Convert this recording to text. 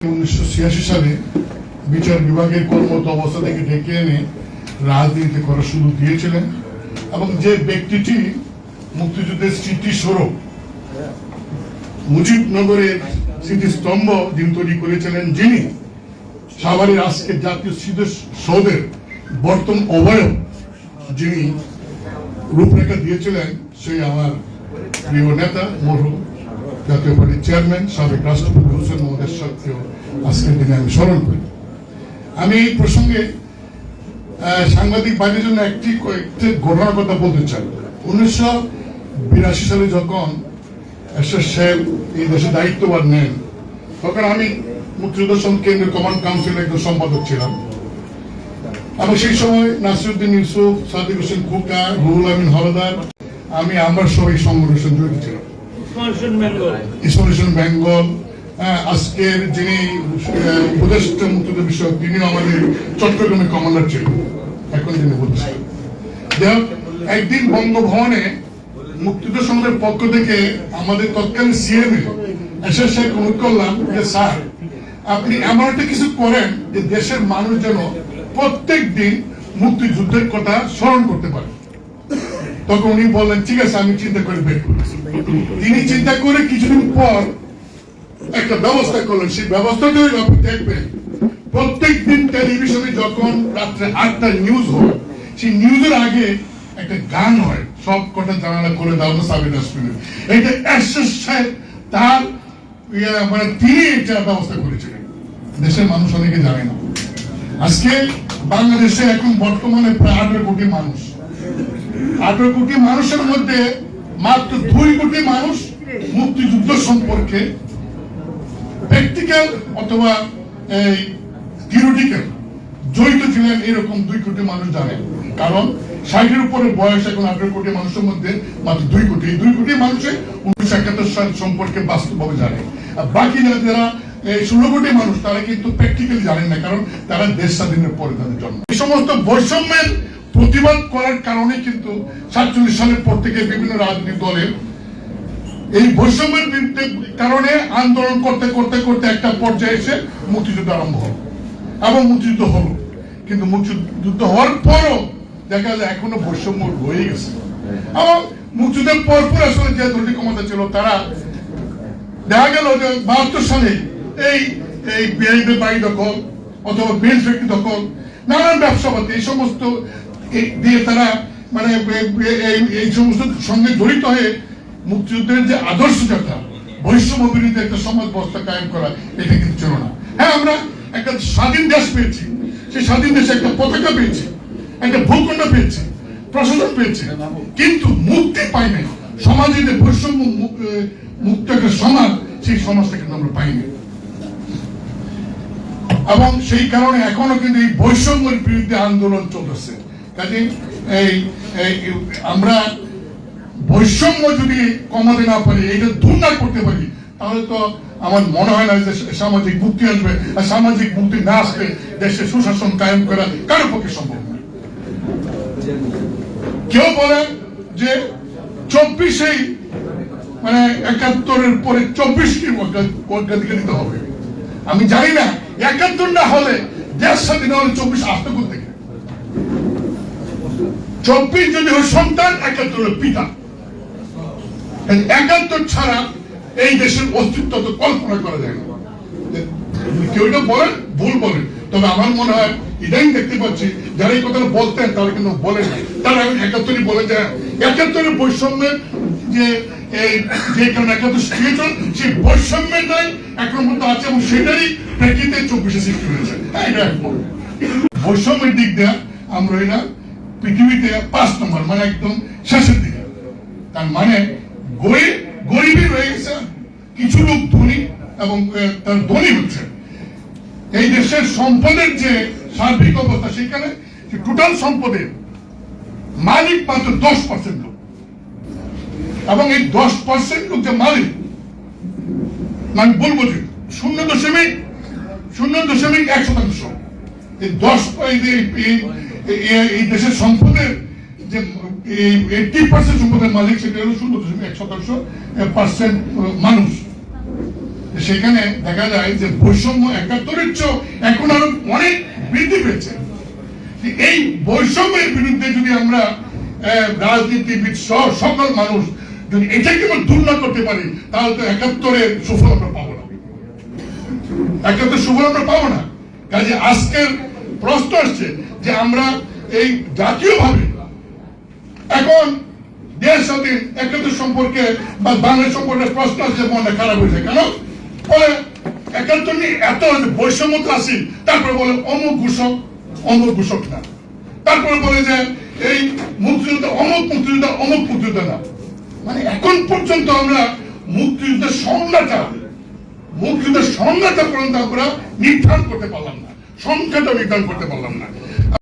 উনিশশো ছিয়াশি সালে বিচার বিভাগের কর্মরত অবস্থা থেকে ডেকে এনে রাজনীতি করার সুযোগ দিয়েছিলেন এবং যে ব্যক্তিটি মুক্তিযুদ্ধের স্মৃতি স্বরূপ মুজিবনগরের স্মৃতিস্তম্ভ যিনি তৈরি করেছিলেন যিনি সাভারের আজকের জাতীয় স্মৃতিসৌধের বর্তমান অবয়ব যিনি রূপরেখা দিয়েছিলেন, সেই আমার প্রিয় নেতা, মরহুম জাতীয় পার্টির চেয়ারম্যান, সাবেক রাষ্ট্রপতি হোসেন মোহাম্মদ আজকের দিনে আমি স্মরণ করি। আমি এই প্রসঙ্গে সাংবাদিক বাণীর জন্য একটি কয়েকটি ঘটনার কথা বলতে চাই। উনিশশো বিরাশি সালে যখন এস সাহেব এই দেশে দায়িত্বভার নেন তখন আমি মুক্তিযুদ্ধ কেন্দ্রীয় কমান্ড কাউন্সিলের একজন সম্পাদক ছিলাম। এবং সেই সময় নাসিরুদ্দিন ইউসুফ সাদিক হোসেন খোকা রুহুল আমিন হলদার আমি আমার সহ এই সংগঠনের জড়িত ছিলাম। ইসোলেশন বেঙ্গল আজকের যিনি উপদেষ্টা মুক্তিযুদ্ধ বিষয়ক, তিনিও আমাদের চট্টগ্রামের কমান্ডার ছিলেন, এখন তিনি বলছেন একদিন বঙ্গভবনে মুক্তিযুদ্ধ সংঘের পক্ষ থেকে আমাদের তৎকালীন সিএমএ এসে অনুরোধ করলাম যে স্যার, আপনি এমন একটা কিছু করেন যে দেশের মানুষ যেন প্রত্যেক দিন মুক্তিযুদ্ধের কথা স্মরণ করতে পারে। তখন উনি বললেন, ঠিক আছে, আমি চিন্তা করে বের তিনি চিন্তা করে কিছুদিন পর একটা ব্যবস্থা করলেন, সেই ব্যবস্থাটা হলো আপনি দেখবেন। প্রত্যেক দিন টেলিভিশনে যখন রাত্রে আটটা নিউজ হয়, সেই নিউজের আগে একটা গান হয়, সব কটা জানালা করে দাও না সাবিন আসমিনের এটা এসএস সাহেব, তার মানে তিনি এটা ব্যবস্থা করেছিলেন। দেশের মানুষ অনেকে জানে না। আজকে বাংলাদেশে এখন বর্তমানে প্রায় আঠারো কোটি মানুষ। আঠারো কোটি মানুষের মধ্যে মাত্র দুই কোটি মানুষ মুক্তিযুদ্ধ সম্পর্কে প্র্যাকটিক্যাল অথবা, এই থিওরিটিক্যাল জড়িত ছিলেন এরকম দুই কোটি মানুষ জানে। কারণ, ষাটের উপরে বয়স এখন আঠারো কোটি মানুষের মধ্যে মাত্র দুই কোটি। এই দুই কোটি মানুষে উনিশশো একাত্তর সাল সম্পর্কে বাস্তবভাবে জানে। আর বাকি যারা এই ষোলো কোটি মানুষ, তারা কিন্তু প্র্যাকটিক্যালি জানেন না, কারণ তারা দেশ স্বাধীনের পরে তাদের জন্ম। এই সমস্ত বৈষম্যের প্রতিবাদ করার কারণে কিন্তু সাতচল্লিশ সালের পর থেকে বিভিন্ন রাজনৈতিক দলের এই বৈষম্যের কারণে আন্দোলন করতে করতে করতে একটা পর্যায়ে এসে মুক্তিযুদ্ধ আরম্ভ হলো এবং মুক্তিযুদ্ধ হলো। কিন্তু মুক্তিযুদ্ধ হওয়ার পরও দেখা যায় এখনও বৈষম্য রয়ে গেছে। এবং মুক্তিযুদ্ধের পর পর আসলে যে দলটি ক্ষমতা ছিল, তারা দেখা গেল যে বাহাত্তর সালে এই এই বিআইদের বাড়ি দখল অথবা বেল ফ্যাক্টরি দখল, নানান ব্যবসাপাতি, এই সমস্ত দিয়ে তারা মানে এই সমস্ত সঙ্গে জড়িত হয়ে মুক্তিযুদ্ধের যে আদর্শ যাত্রা বৈষম্য বিরোধী একটা সমাজ ব্যবস্থা কায়েম করা, এটা কিন্তু ছিল না। হ্যাঁ আমরা একটা স্বাধীন দেশ পেয়েছি। সেই স্বাধীন দেশে একটা পতাকা পেয়েছি, একটা ভূখণ্ড পেয়েছি, প্রশাসন পেয়েছি। কিন্তু মুক্তি পাই নাই। সমাজে যে বৈষম্য মুক্ত একটা সমাজ, সেই সমাজটা কিন্তু আমরা পাইনি এবং সেই কারণে এখনও কিন্তু এই বৈষম্যের বিরুদ্ধে আন্দোলন চলতেছে। কাজে এই, আমরা বৈষম্য যদি কমাতে না পারি, এইটা দূর না করতে পারি, তাহলে তো আমার মনে হয় না যে সামাজিক মুক্তি আসবে। আর সামাজিক মুক্তি না আসলে দেশে সুশাসন কায়েম করা কারও পক্ষে সম্ভব না। কেউ বলেন যে চব্বিশেই মানে একাত্তরের পরে চব্বিশটি অগ্রাধিকার দিতে হবে। আমি জানি না, একাত্তর না হলে দেশ স্বাধীন হলে চব্বিশ আসতে করতে চব্বিশ যদি হয় সন্তান, একাত্তরের পিতা। একাত্তর ছাড়া এই দেশের অস্তিত্ব তো কল্পনা করা যায় না। কেউ এটা বলেন ভুল বলেন। তবে আমার মনে হয় ইদানিং দেখতে পাচ্ছি যারা এই কথাটা বলতেন তারা কিন্তু বলেন তারা একাত্তরই বলে যায়। একাত্তরের বৈষম্যের যে এই যে কারণে একাত্তর সৃষ্টি সেই বৈষম্যটাই এখন মতো আছে এবং সেটাই প্রেক্ষিতে চব্বিশে সৃষ্টি হয়েছে। হ্যাঁ, এটা। বৈষম্যের দিক দিয়ে আমরা এটা পৃথিবীতে পাঁচ নম্বর মানে একদম শেষের দিকে। তার মানে গরিব, গরিবই রয়ে গেছে কিছু লোক ধনী এবং তার ধনী হচ্ছে। এই দেশের সম্পদের যে সার্বিক অবস্থা সেখানে টোটাল সম্পদের মালিক মাত্র দশ পার্সেন্ট লোক। এবং এই দশ পার্সেন্ট লোক যে মালিক আমি বলব যে শূন্য দশমিক শূন্য দশমিক এক শতাংশ। এই দশ এই দেশের সম্পদের সেখানে দেখা যায় যে বৈষম্য একাত্তরের এখন আরও অনেক বৃদ্ধি পেয়েছে। এই বৈষম্যের বিরুদ্ধে যদি আমরা রাজনীতিবিদ সহ সকল মানুষ যদি এটাকে আমরা দূর না করতে পারি, তাহলে তো একাত্তরের সুফল আমরা পাবো না। একাত্তর সুফল আমরা পাবো না। কাজে আজকের প্রশ্ন আসছে যে আমরা এই জাতীয়ভাবে এখন দেশ স্বাধীন একাত্তর সম্পর্কে বা বাংলাদেশ সম্পর্কে প্রশ্ন আসছে মনটা খারাপ হয়েছে। কেন? বলে একাত্তর নিয়ে এত বৈষম্য আসি তারপরে বলে অমুক ঘোষক অমুক ঘোষক না। তারপরে বলে যে এই মুক্তিযুদ্ধ অমুক মুক্তিযুদ্ধ অমুক, মুক্তিযুদ্ধ না। মানে এখন পর্যন্ত আমরা মুক্তিযুদ্ধের সংজ্ঞাটা মুক্তিযুদ্ধের সংজ্ঞাটা পর্যন্ত আমরা নির্ধারণ করতে পারলাম না। সংখ্যাটা নির্ধারণ করতে পারলাম না।